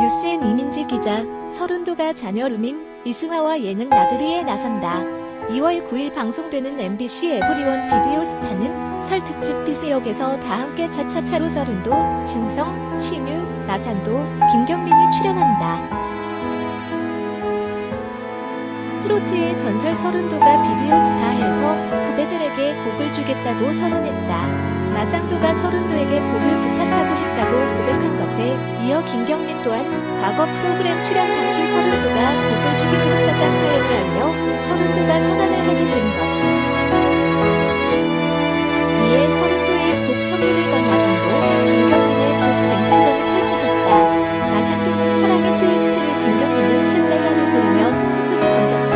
뉴스엔 이민지 기자, 서른도가 자녀 루민, 이승아와 예능 나들이에 나선다. 2월 9일 방송되는 MBC 에브리원 비디오 스타는 설 특집 피스역에서 다 함께 차차차로 서른도, 진성, 신유, 나상도, 김경민이 출연한다. 트로트의 전설 서른도가 비디오 스타에서 후배들에게 곡을 주겠다고 선언했다. 나상도가 서른도에게 곡을 고백한 것에 이어 김경민 또한 과거 프로그램 출연 당시 서른도가 곡을 주기로 했었던 사연을 알려 서른도가 선언을 하게 된 것. 이에 서른도의 곡 선물을 건 나상도, 김경민의 곡 쟁탈전이 펼쳐졌다. 나상도는 사랑의 트위스트를 김경민은 춘자야를 부르며 승부수를 던졌다.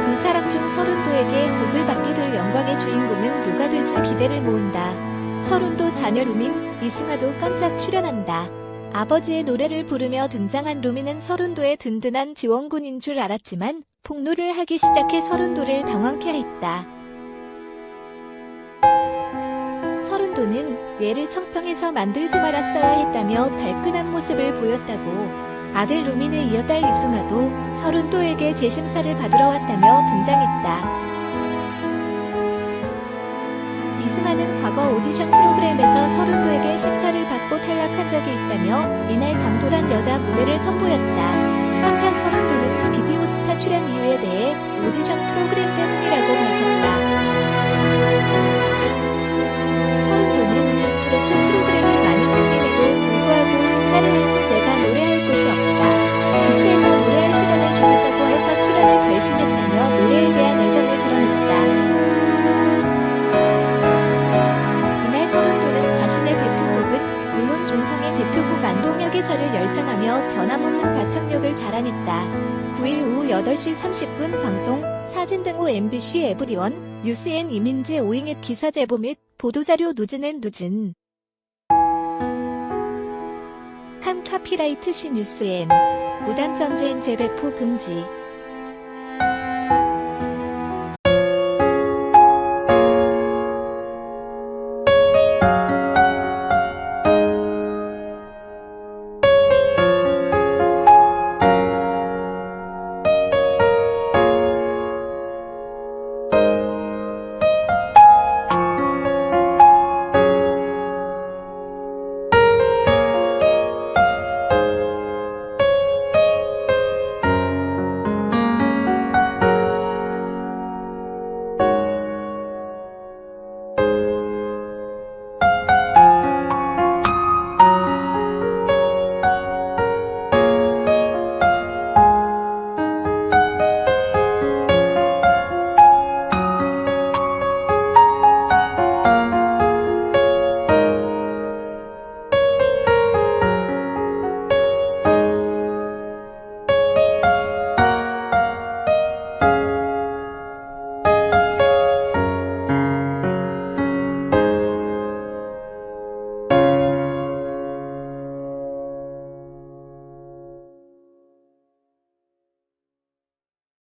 두 사람 중 서른도에게 곡을 받게 될 영광의 주인공은 누가 될지 기대를 모은다. 서른도 자녀 루민, 이승아도 깜짝 출연한다. 아버지의 노래를 부르며 등장한 루민은 서른도의 든든한 지원군인 줄 알았지만 폭로를 하기 시작해 서른도를 당황케 했다. 서른도는 얘를 청평에서 만들지 말았어야 했다며 발끈한 모습을 보였다고 아들 루민에 이어 딸 이승아도 서른도에게 재심사를 받으러 왔다며 등장했다. 이승아는 과거 오디션 프로그램에서 서른도에게 심사를 받고 탈락한 적이 있다며 이날 당돌한 여자 무대를 선보였다. 한편 서른도는 비디오 스타 출연 이유에 대해 오디션 프로그램 때문이라고 밝혔다. 안동역에서를 열창하며 변함없는 가창력을 자랑했다. 9일 오후 8시 30분 방송 사진 등호 MBC 에브리원 뉴스엔 이민지 오잉앱 기사 제보 및 보도자료 누진앤 누진 한 카피라이트 시 뉴스엔 무단 전재인 재배포 금지